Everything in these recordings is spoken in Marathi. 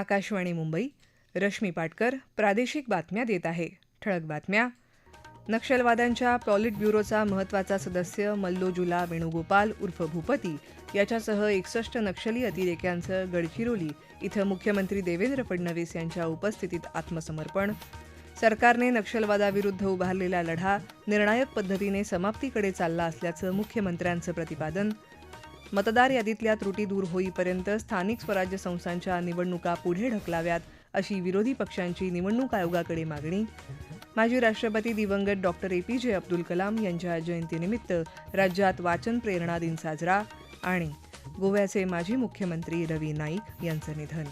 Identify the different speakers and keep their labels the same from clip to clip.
Speaker 1: आकाशवाणी मुंबई रश्मी पाटकर प्रादेशिक बातम्या देत आहे ठळक बातम्या नक्षलवाद्यांच्या पॉलिट ब्युरोचा महत्वाचा सदस्य मल्लोजुला वेणुगोपाल उर्फ भूपती याच्यासह एकसष्ट नक्षली अतिरेक्यांचं गडचिरोली इथं मुख्यमंत्री देवेंद्र फडणवीस यांच्या उपस्थितीत आत्मसमर्पण सरकारने नक्षलवादाविरुद्ध उभारलेला लढा निर्णायक पद्धतीने समाप्तीकडे चालला असल्याचं मुख्यमंत्र्यांचं प्रतिपादन मतदार यादीतल्या त्रुटी दूर होईपर्यंत स्थानिक स्वराज्य संस्थांच्या निवडणुका पुढे ढकलाव्यात अशी विरोधी पक्षांची निवडणूक आयोगाकडे मागणी माजी राष्ट्रपती दिवंगत डॉक्टर ए पी जे अब्दुल कलाम यांच्या जयंतीनिमित्त राज्यात वाचन प्रेरणा दिन साजरा आणि गोव्याचे माजी मुख्यमंत्री रवी नाईक यांचं निधन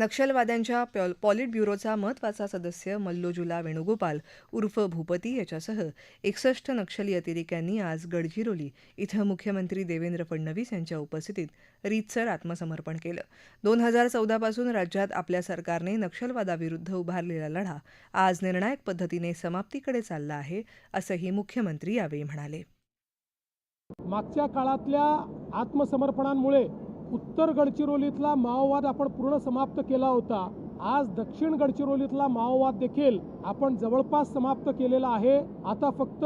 Speaker 1: नक्षलवाद्यांच्या पॉलिट ब्युरोचा महत्वाचा सदस्य मल्लोजुला वेणुगोपाल उर्फ भूपती याच्यासह एकसष्ट नक्षली अतिरेक्यांनी आज गडचिरोली इथं मुख्यमंत्री देवेंद्र फडणवीस यांच्या उपस्थितीत रीतसर आत्मसमर्पण केलं दोन हजार चौदापासून राज्यात आपल्या सरकारने नक्षलवादाविरुद्ध उभारलेला लढा आज निर्णायक पद्धतीने समाप्तीकडे चालला आहे असंही मुख्यमंत्री यावेळी म्हणाले
Speaker 2: मागच्या काळातल्या आत्मसमर्पणांमुळे उत्तर गडचिरोलीतला माओवाद आपण पूर्ण समाप्त केला होता आज दक्षिण गडचिरोलीतला माओवाद देखील आपण जवळपास समाप्त केलेला आहे आता फक्त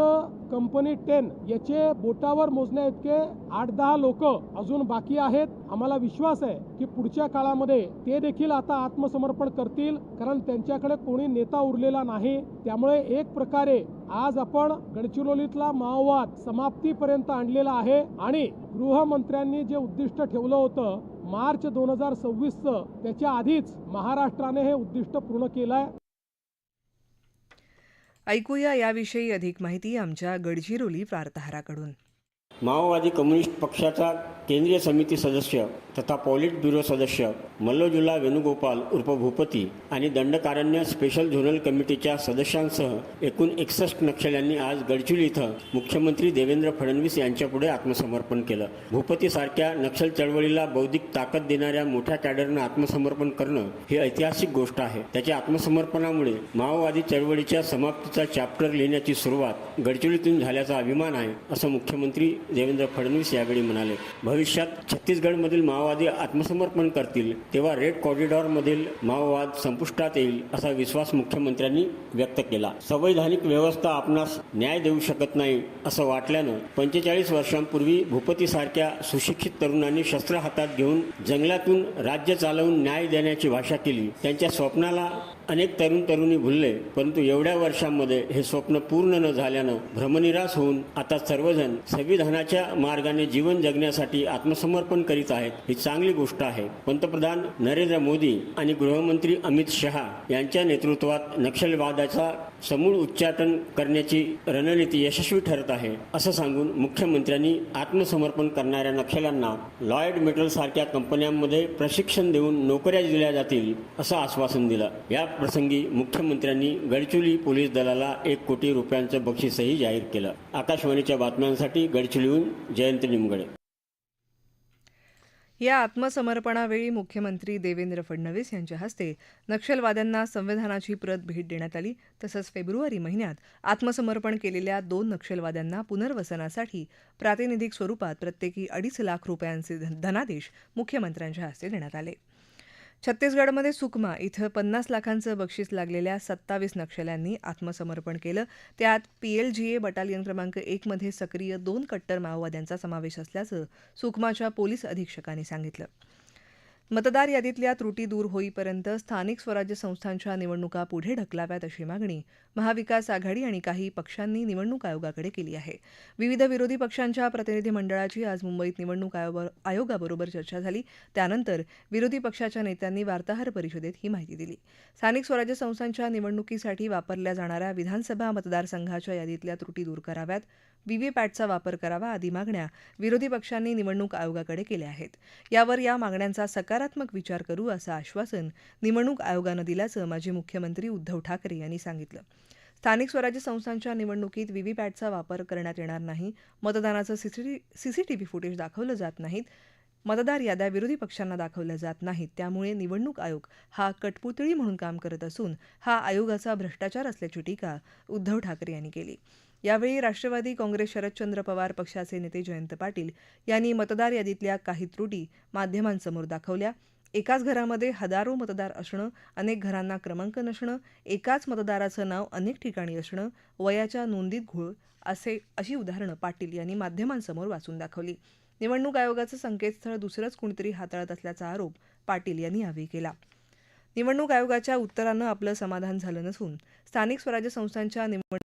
Speaker 2: कंपनी टेन याचे बोटावर मोजण्या इतके आठ दहा लोक अजून बाकी आहेत आम्हाला विश्वास आहे की पुढच्या काळामध्ये ते देखील आता आत्मसमर्पण करतील कारण त्यांच्याकडे कोणी नेता उरलेला नाही त्यामुळे एक प्रकारे आज आपण गडचिरोलीतला माओवाद समाप्तीपर्यंत आणलेला आहे आणि गृहमंत्र्यांनी जे उद्दिष्ट ठेवलं होतं मार्च दोन हजार सव्वीसचं त्याच्या आधीच महाराष्ट्राने हे उद्दिष्ट पूर्ण केलंय
Speaker 1: ऐकूया याविषयी अधिक माहिती आमच्या गडचिरोली वार्ताहराकडून
Speaker 3: माओवादी कम्युनिस्ट पक्षाचा केंद्रीय समिती सदस्य तथा पॉलिट ब्युरो सदस्य मल्लोजुला वेणुगोपाल उर्फ भूपती आणि दंडकारण्य स्पेशल झोनल कमिटीच्या सदस्यांसह एकूण एकसष्ट नक्षल्यांनी आज गडचिरोली इथं मुख्यमंत्री देवेंद्र फडणवीस यांच्यापुढे आत्मसमर्पण केलं भूपती सारख्या नक्षल चळवळीला बौद्धिक ताकद देणाऱ्या मोठ्या कॅडरनं आत्मसमर्पण करणं ही ऐतिहासिक गोष्ट आहे त्याच्या आत्मसमर्पणामुळे माओवादी चळवळीच्या समाप्तीचा चॅप्टर लिहिण्याची सुरुवात गडचिरोलीतून झाल्याचा अभिमान आहे असं मुख्यमंत्री देवेंद्र फडणवीस यावेळी म्हणाले भविष्यात छत्तीसगडमधील माओ माओवादी आत्मसमर्पण करतील तेव्हा रेड कॉरिडॉर मधील माओवाद संपुष्टात येईल असा विश्वास मुख्यमंत्र्यांनी व्यक्त केला संवैधानिक व्यवस्था आपणास न्याय देऊ शकत नाही असं वाटल्यानं पंचेचाळीस वर्षांपूर्वी भूपतीसारख्या सुशिक्षित तरुणांनी शस्त्र हातात घेऊन जंगलातून राज्य चालवून न्याय देण्याची भाषा केली त्यांच्या स्वप्नाला अनेक तरुण तरुणी भुलले परंतु एवढ्या वर्षांमध्ये हे स्वप्न पूर्ण न झाल्यानं भ्रमनिरास होऊन आता सर्वजण संविधानाच्या मार्गाने जीवन जगण्यासाठी आत्मसमर्पण करीत आहेत ही चांगली गोष्ट आहे पंतप्रधान नरेंद्र मोदी आणि गृहमंत्री अमित शहा यांच्या नेतृत्वात नक्षलवादाचा समूळ उच्चाटन करण्याची रणनीती यशस्वी ठरत आहे असं सांगून मुख्यमंत्र्यांनी आत्मसमर्पण करणाऱ्या नखेलांना लॉयड मेटल सारख्या कंपन्यांमध्ये प्रशिक्षण देऊन नोकऱ्या दिल्या जातील असं आश्वासन दिलं या प्रसंगी मुख्यमंत्र्यांनी गडचिरोली पोलीस दलाला एक कोटी रुपयांचं बक्षीसही जाहीर केलं आकाशवाणीच्या बातम्यांसाठी गडचिरोलीहून जयंत निमगडे
Speaker 1: या आत्मसमर्पणावेळी मुख्यमंत्री देवेंद्र फडणवीस यांच्या हस्ते नक्षलवाद्यांना संविधानाची प्रत भेट देण्यात आली तसंच फेब्रुवारी महिन्यात आत्मसमर्पण केलेल्या दोन नक्षलवाद्यांना पुनर्वसनासाठी प्रातिनिधिक स्वरुपात प्रत्येकी अडीच लाख रुपयांचे धनादेश मुख्यमंत्र्यांच्या हस्ते देण्यात आले छत्तीसगडमध्ये सुकमा इथं पन्नास लाखांचं बक्षीस लागलेल्या सत्तावीस नक्षल्यांनी आत्मसमर्पण केलं त्यात पीएलजीए बटालियन क्रमांक एकमध्ये सक्रिय दोन कट्टर माओवाद्यांचा समावेश असल्याचं सुकमाच्या पोलीस अधीक्षकांनी सांगितलं मतदार यादीतल्या त्रुटी दूर होईपर्यंत स्थानिक स्वराज्य संस्थांच्या निवडणुका पुढे ढकलाव्यात अशी मागणी महाविकास आघाडी आणि काही पक्षांनी निवडणूक आयोगाकडे केली आहे विविध विरोधी पक्षांच्या प्रतिनिधी मंडळाची आज मुंबईत निवडणूक आयोगाबरोबर चर्चा झाली त्यानंतर विरोधी पक्षाच्या नेत्यांनी वार्ताहर परिषदेत ही माहिती दिली स्थानिक स्वराज्य संस्थांच्या निवडणुकीसाठी वापरल्या जाणाऱ्या विधानसभा मतदारसंघाच्या यादीतल्या त्रुटी दूर कराव्यात व्हीव्हीपॅटचा वापर करावा आदी मागण्या विरोधी पक्षांनी निवडणूक आयोगाकडे केल्या आहेत यावर या मागण्यांचा सकारात्मक विचार करू असं आश्वासन निवडणूक आयोगानं दिल्याचं माजी मुख्यमंत्री उद्धव ठाकरे यांनी सांगितलं स्थानिक स्वराज्य संस्थांच्या निवडणुकीत व्हीव्हीपॅटचा वापर करण्यात येणार नाही मतदानाचं सीसीटीव्ही फुटेज दाखवलं जात नाहीत मतदार याद्या विरोधी पक्षांना दाखवल्या जात नाहीत त्यामुळे निवडणूक आयोग हा कटपुतळी म्हणून काम करत असून हा आयोगाचा भ्रष्टाचार असल्याची टीका उद्धव ठाकरे यांनी केली यावेळी राष्ट्रवादी काँग्रेस शरदचंद्र पवार पक्षाचे नेते जयंत पाटील यांनी मतदार यादीतल्या काही त्रुटी माध्यमांसमोर दाखवल्या एकाच घरामध्ये हजारो मतदार असणं अनेक घरांना क्रमांक नसणं एकाच मतदाराचं नाव अनेक ठिकाणी असणं वयाच्या नोंदीत घोळ असे अशी उदाहरणं पाटील यांनी माध्यमांसमोर वाचून दाखवली निवडणूक आयोगाचं संकेतस्थळ दुसरंच कुणीतरी हाताळत असल्याचा आरोप पाटील यांनी यावेळी केला निवडणूक आयोगाच्या उत्तरानं आपलं समाधान झालं नसून स्थानिक स्वराज्य संस्थांच्या निवडणूक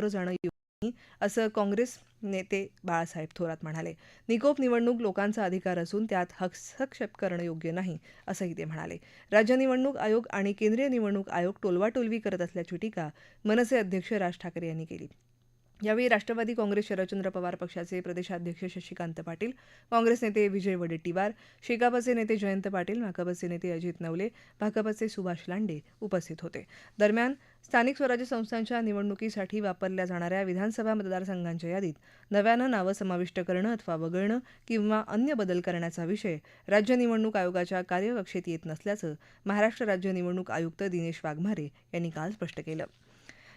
Speaker 1: सामोरं जाणं योग्य असं काँग्रेस नेते बाळासाहेब थोरात म्हणाले निकोप निवडणूक लोकांचा अधिकार असून त्यात हस्तक्षेप करणं योग्य नाही असंही ते म्हणाले राज्य निवडणूक आयोग आणि केंद्रीय निवडणूक आयोग टोलवाटोलवी करत असल्याची टीका मनसे अध्यक्ष राज ठाकरे यांनी केली यावेळी राष्ट्रवादी काँग्रेस शरदचंद्र पवार पक्षाचे प्रदेशाध्यक्ष शशिकांत पाटील काँग्रेस नेते विजय वडेट्टीवार शेकापचे नेते जयंत पाटील भाकपचे नेते अजित नवले भाकपचे सुभाष लांडे उपस्थित होते दरम्यान स्थानिक स्वराज्य संस्थांच्या निवडणुकीसाठी वापरल्या जाणाऱ्या विधानसभा मतदारसंघांच्या यादीत नव्यानं नावं समाविष्ट करणं अथवा वगळणं किंवा अन्य बदल करण्याचा विषय राज्य निवडणूक आयोगाच्या कार्यकक्षेत येत नसल्याचं महाराष्ट्र राज्य निवडणूक आयुक्त दिनेश वाघमारे यांनी काल स्पष्ट केलं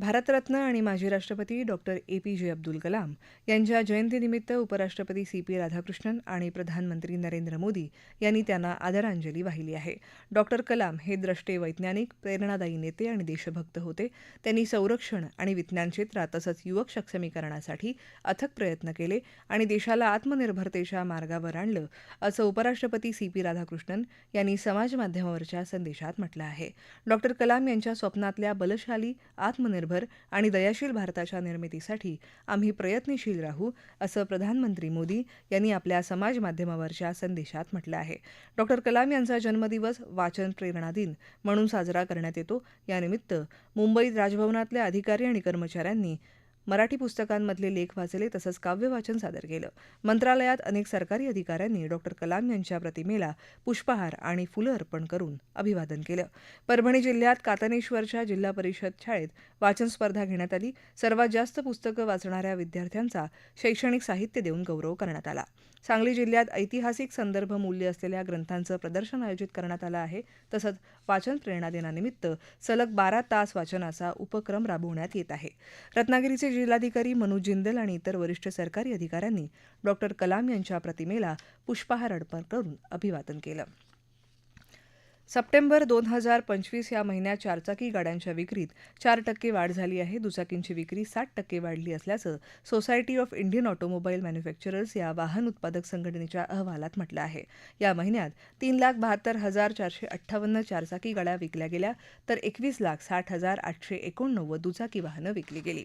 Speaker 1: भारतरत्न आणि माजी राष्ट्रपती डॉक्टर ए पी जे अब्दुल कलाम यांच्या जयंतीनिमित्त उपराष्ट्रपती सी पी राधाकृष्णन आणि प्रधानमंत्री नरेंद्र मोदी यांनी त्यांना आदरांजली वाहिली आहे डॉक्टर कलाम हे द्रष्टे वैज्ञानिक प्रेरणादायी नेते आणि देशभक्त होते त्यांनी संरक्षण आणि विज्ञान क्षेत्रात तसंच युवक सक्षमीकरणासाठी अथक प्रयत्न केले आणि देशाला आत्मनिर्भरतेच्या मार्गावर आणलं असं उपराष्ट्रपती सी पी राधाकृष्णन यांनी समाजमाध्यमावरच्या संदेशात म्हटलं आहे डॉक्टर कलाम यांच्या स्वप्नातल्या बलशाली आत्मनिर्भर आत्मनिर्भर आणि दयाशील भारताच्या निर्मितीसाठी आम्ही प्रयत्नशील राहू असं प्रधानमंत्री मोदी यांनी आपल्या समाज माध्यमावरच्या संदेशात म्हटलं आहे डॉक्टर कलाम यांचा जन्मदिवस वाचन प्रेरणा दिन म्हणून साजरा करण्यात येतो यानिमित्त मुंबईत राजभवनातल्या अधिकारी आणि कर्मचाऱ्यांनी मराठी पुस्तकांमधले लेख वाचले तसंच काव्यवाचन सादर केलं मंत्रालयात अनेक सरकारी अधिकाऱ्यांनी डॉक्टर कलाम यांच्या प्रतिमेला पुष्पहार आणि फुलं अर्पण करून अभिवादन केलं परभणी जिल्ह्यात कातनेश्वरच्या जिल्हा परिषद शाळेत वाचन स्पर्धा घेण्यात आली सर्वात जास्त पुस्तकं वाचणाऱ्या विद्यार्थ्यांचा शैक्षणिक साहित्य देऊन गौरव करण्यात आला सांगली जिल्ह्यात ऐतिहासिक संदर्भ मूल्य असलेल्या ग्रंथांचं प्रदर्शन आयोजित करण्यात आलं आहे तसंच वाचन प्रेरणा दिनानिमित्त सलग बारा तास वाचनाचा उपक्रम राबवण्यात येत आहे रत्नागिरीचे जिल्हाधिकारी मनोज जिंदल आणि इतर वरिष्ठ सरकारी अधिकाऱ्यांनी डॉ कलाम यांच्या प्रतिमेला पुष्पहार अर्पण करून अभिवादन केलं सप्टेंबर दोन हजार पंचवीस या महिन्यात चारचाकी गाड्यांच्या विक्रीत चार टक्के वाढ झाली आहे दुचाकींची विक्री साठ टक्के वाढली असल्याचं society of Indian automobile manufacturers या वाहन उत्पादक संघटनेच्या अहवालात म्हटलं आहे या महिन्यात तीन लाख बहात्तर हजार चारशे अठ्ठावन्न चारचाकी गाड्या विकल्या गेल्या तर एकवीस लाख साठ हजार आठशे एकोणनव्वद दुचाकी वाहनं विकली गेली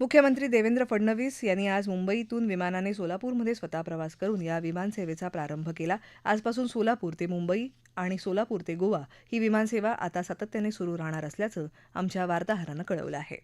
Speaker 1: मुख्यमंत्री देवेंद्र फडणवीस यांनी आज मुंबईतून विमानाने सोलापूरमध्ये स्वतः प्रवास करून या विमानसेवेचा प्रारंभ केला आजपासून सोलापूर ते मुंबई आणि सोलापूर ते गोवा ही विमानसेवा आता सातत्याने सुरू राहणार असल्याचं आमच्या वार्ताहरानं कळवलं आहे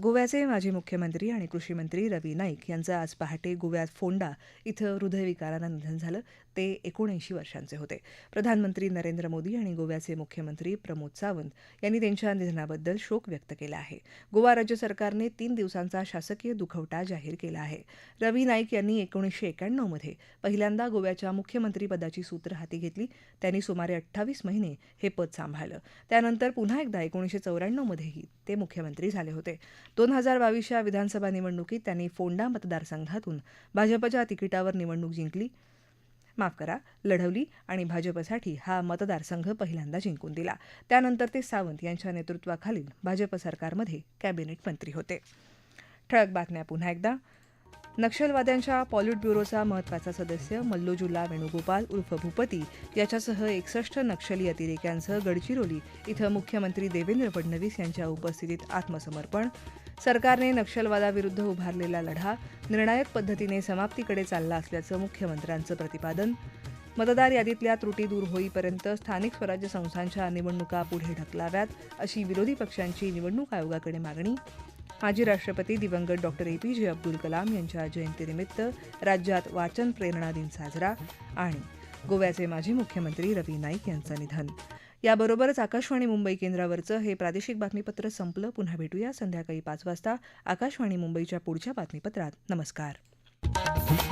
Speaker 1: गोव्याचे माजी मुख्यमंत्री आणि कृषी मंत्री रवी नाईक यांचं आज पहाटे गोव्यात फोंडा इथं हृदयविकारानं निधन झालं ते एकोणऐंशी वर्षांचे होते प्रधानमंत्री नरेंद्र मोदी आणि गोव्याचे मुख्यमंत्री प्रमोद सावंत यांनी त्यांच्या निधनाबद्दल शोक व्यक्त केला आहे गोवा राज्य सरकारने तीन दिवसांचा शासकीय दुखवटा जाहीर केला आहे रवी नाईक यांनी एकोणीसशे एक्याण्णवमध्ये पहिल्यांदा गोव्याच्या मुख्यमंत्रीपदाची सूत्र हाती घेतली त्यांनी सुमारे अठ्ठावीस महिने हे पद सांभाळलं त्यानंतर पुन्हा एकदा एकोणीसशे चौऱ्याण्णवमध्येही ते मुख्यमंत्री झाले होते दोन हजार बावीसच्या विधानसभा निवडणुकीत त्यांनी फोंडा मतदारसंघातून भाजपच्या तिकिटावर निवडणूक जिंकली माफ करा लढवली आणि भाजपसाठी हा मतदारसंघ पहिल्यांदा जिंकून दिला त्यानंतर ते सावंत यांच्या नेतृत्वाखालील भाजप सरकारमध्ये कॅबिनेट मंत्री होते ठळक बातम्या पुन्हा एकदा नक्षलवाद्यांच्या पॉलिट ब्युरोचा महत्वाचा सदस्य मल्लोजुल्ला वेणुगोपाल उर्फ भूपती याच्यासह एकसष्ट नक्षली अतिरेक्यांसह गडचिरोली इथं मुख्यमंत्री देवेंद्र फडणवीस यांच्या उपस्थितीत आत्मसमर्पण सरकारने नक्षलवादाविरुद्ध उभारलेला लढा निर्णायक पद्धतीने समाप्तीकडे चालला असल्याचं मुख्यमंत्र्यांचं प्रतिपादन मतदार यादीतल्या त्रुटी दूर होईपर्यंत स्थानिक स्वराज्य संस्थांच्या निवडणुका पुढे ढकलाव्यात अशी विरोधी पक्षांची निवडणूक आयोगाकडे मागणी माजी राष्ट्रपती दिवंगत डॉक्टर ए पी जे अब्दुल कलाम यांच्या जयंतीनिमित्त राज्यात वाचन प्रेरणा दिन साजरा आणि गोव्याचे माजी मुख्यमंत्री रवी नाईक यांचं निधन याबरोबरच आकाशवाणी मुंबई केंद्रावरचं हे प्रादेशिक बातमीपत्र संपलं पुन्हा भेटूया संध्याकाळी पाच वाजता आकाशवाणी मुंबईच्या पुढच्या बातमीपत्रात नमस्कार